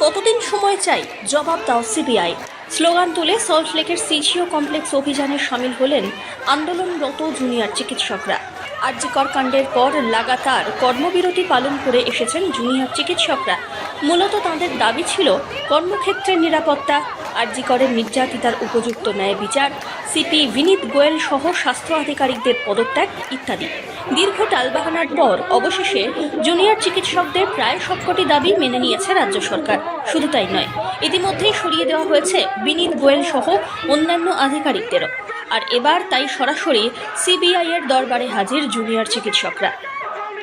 কতদিন সময় চাই? জবাব দাও সিবিআই। স্লোগান তুলে সল্টলেকের সিজিও কমপ্লেক্স অভিযানে সামিল হলেন আন্দোলনরত জুনিয়র চিকিৎসকরা। আর্যিকর কাণ্ডের পর লাগাতার কর্মবিরতি পালন করে এসেছেন জুনিয়র চিকিৎসকরা। মূলত তাঁদের দাবি ছিল, কর্মক্ষেত্রের নিরাপত্তা আরজিকরের নির্যাতিতার উপযুক্ত ন্যায় বিচার, সিপি বিনীত গোয়েল সহ স্বাস্থ্য আধিকারিকদের পদত্যাগ ইত্যাদি। দীর্ঘ টালবাহানার পর অবশেষে জুনিয়র চিকিৎসকদের প্রায় সবকটি দাবি মেনে নিয়েছে রাজ্য সরকার। শুধু তাই নয়, ইতিমধ্যেই সরিয়ে দেওয়া হয়েছে বিনীত গোয়েল সহ অন্যান্য আধিকারিকদেরও। আর এবার তাই সরাসরি সিবিআই এর দরবারে হাজির জুনিয়র চিকিৎসকরা।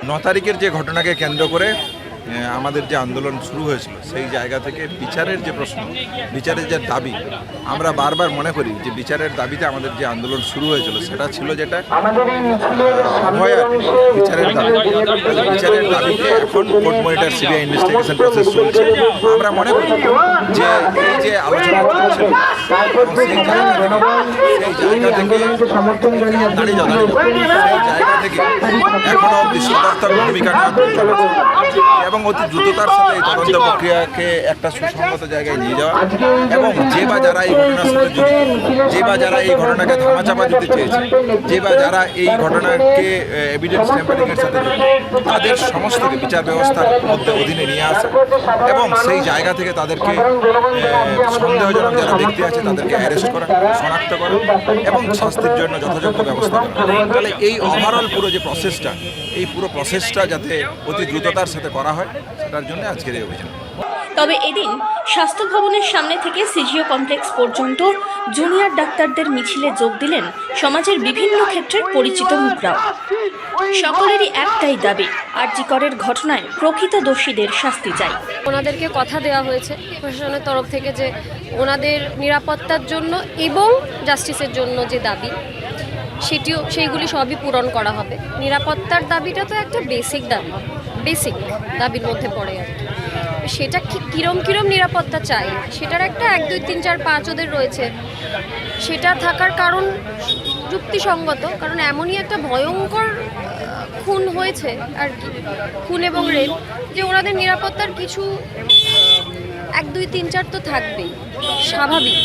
ন তারিখের যে ঘটনাকে কেন্দ্র করে আমাদের যে আন্দোলন শুরু হয়েছিল সেই জায়গা থেকে বিচারের যে প্রশ্ন বিচারের যে দাবি আমরা বারবার মনে করি যে বিচারের দাবিতে আমাদের যে আন্দোলন শুরু হয়েছিল সেটা ছিল যেটা অভয়ার বিচারের দাবি। বিচারের দাবিতে এখন court monitor CBI investigation process চলছে। আমরা মনে করি যে এই যে আলোচনা চলছে সেই জায়গা থেকে সেই জায়গা থেকে দাঁড়িয়ে যাও সেই জায়গা থেকে এখনও অব্দি সদর্থক ভূমিকা নেওয়া। এবং অতি দ্রুততার সাথে এই তদন্ত প্রক্রিয়াকে একটা সুসংগত জায়গায় নিয়ে যাওয়া এবং যে বা যারা এই ঘটনার সাথে জড়িত যে বা যারা এই ঘটনাকে ধামাচাপা দিতে চেয়েছে যে বা যারা এই ঘটনাকে এভিডেন্স ট্যাম্পারিংয়ের সাথে জড়িত তাদের সমস্তকে বিচার ব্যবস্থার মধ্যে অধীনে নিয়ে আসা এবং সেই জায়গা থেকে তাদেরকে সন্দেহজনক যারা ব্যক্তি আছে তাদেরকে অ্যারেস্ট করা শনাক্ত করা এবং শাস্তির জন্য যথাযথ ব্যবস্থা করা তাহলে এই ওভারঅল পুরো যে প্রসেসটা এই পুরো প্রসেসটা যাতে অতি দ্রুততার সাথে করা হয় সেটার জন্য আজকের এই অভিযান। তবে এদিন স্বাস্থ্য ভবনের সামনে থেকে সিজিও কমপ্লেক্স পর্যন্ত জুনিয়র ডাক্তারদের মিছিলে যোগ দিলেন সমাজের বিভিন্ন ক্ষেত্রের পরিচিত মুখরাও সকলেরই একটাই দাবি আরজিকরের ঘটনায় প্রকৃত দোষীদের শাস্তি চাই। ওনাদেরকে কথা দেওয়া হয়েছে প্রশাসনের তরফ থেকে যে ওনাদের নিরাপত্তার জন্য এবং জাস্টিসের জন্য যে দাবি সেটিও সেইগুলি সবই পূরণ করা হবে। নিরাপত্তার দাবিটা তো একটা বেসিক দাবি। বেসিক দাবির মধ্যে পড়ে আর কি। সেটা কিরম কিরম নিরাপত্তা চাই? সেটার একটা এক, দুই, তিন, চার, পাঁচ ওদের রয়েছে। সেটা থাকার কারণ যুক্তিসঙ্গত, কারণ এমনই একটা ভয়ঙ্কর খুন হয়েছে আর কি। খুন এবং রেপ, যে ওনাদের নিরাপত্তার কিছু এক, দুই, তিন, চার তো থাকবেই। স্বাভাবিক।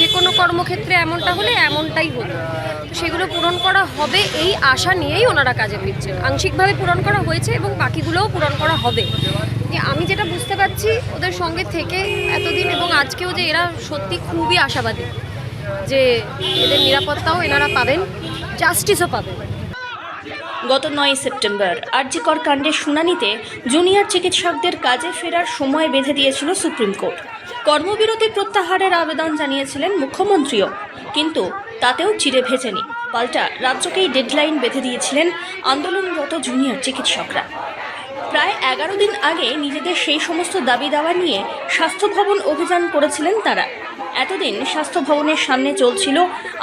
যে কোনো কর্মক্ষেত্রে এমনটা হলে এমনটাই হতো সেগুলো পূরণ করা হবে এই আশা নিয়েই ওনারা কাজে ফিরছেন। আংশিকভাবে পূরণ করা হয়েছে এবং বাকিগুলোও পূরণ করা হবে। আমি যেটা বুঝতে পারছি, ওদের সঙ্গে থেকে এতদিন এবং আজকেও যে এরা সত্যি খুবই আশাবাদী যে এদের নিরাপত্তাও এনারা পাবেন, জাস্টিসও পাবেন। গত নয় সেপ্টেম্বর। আরজিকর কাণ্ডের শুনানিতে জুনিয়র চিকিৎসকদের কাজে ফেরার সময় বেঁধে দিয়েছিল সুপ্রিম কোর্ট। কর্মবিরতি প্রত্যাহারের আবেদন জানিয়েছিলেন মুখ্যমন্ত্রীও, কিন্তু তাতেও চিড়ে ভেজেনি। পাল্টা রাজ্যকেই ডেডলাইন বেঁধে দিয়েছিলেন আন্দোলনরত জুনিয়র চিকিৎসকরা। প্রায় এগারো দিন আগে নিজেদের সেই সমস্ত দাবি দাওয়া নিয়ে স্বাস্থ্য ভবন অভিযান করেছিলেন তারা। এতদিন স্বাস্থ্য ভবনের সামনে চলছিল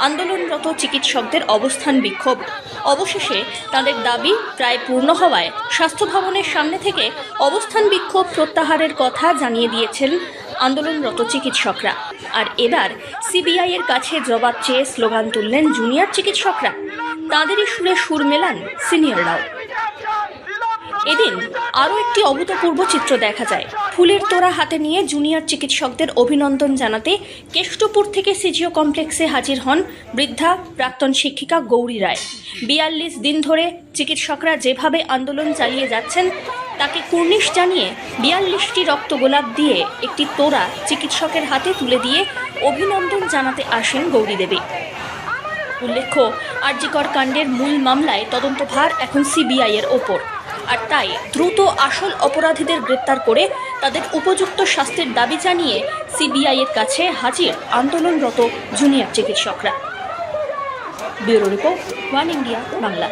আন্দোলনরত চিকিৎসকদের অবস্থান বিক্ষোভ। অবশেষে তাদের দাবি প্রায় পূর্ণ হওয়ায় স্বাস্থ্য ভবনের সামনে থেকে অবস্থান বিক্ষোভ প্রত্যাহারের কথা জানিয়ে দিয়েছেন আন্দোলনরত চিকিৎসকরা। আর এবার সিবিআই এর কাছে জবাব চেয়ে স্লোগান তুললেন জুনিয়র চিকিৎসকরা। তাঁদেরই সুরে সুর মেলান সিনিয়ররাও। এদিন আরও একটি অভূতপূর্ব চিত্র দেখা যায়। ফুলের তোড়া হাতে নিয়ে জুনিয়র চিকিৎসকদের অভিনন্দন জানাতে কেষ্টপুর থেকে সিজিও কমপ্লেক্সে হাজির হন বৃদ্ধা প্রাক্তন শিক্ষিকা গৌরী রায়। বিয়াল্লিশ দিন ধরে চিকিৎসকরা যেভাবে আন্দোলন চালিয়ে যাচ্ছেন, তাকে কুর্নিশ জানিয়ে বিয়াল্লিশটি রক্ত গোলাপ দিয়ে একটি তোড়া চিকিৎসকের হাতে তুলে দিয়ে অভিনন্দন জানাতে আসেন গৌরী দেবী। উল্লেখ্য, আরজিকর কাণ্ডের মূল মামলায় তদন্তভার এখন সিবিআই এর ওপর। আর তাই দ্রুত আসল অপরাধীদের গ্রেপ্তার করে তাদের উপযুক্ত শাস্তির দাবি জানিয়ে সিবিআই এর কাছে হাজির আন্দোলনরত জুনিয়র চিকিৎসকরা। Bureau report, One India, Bangla.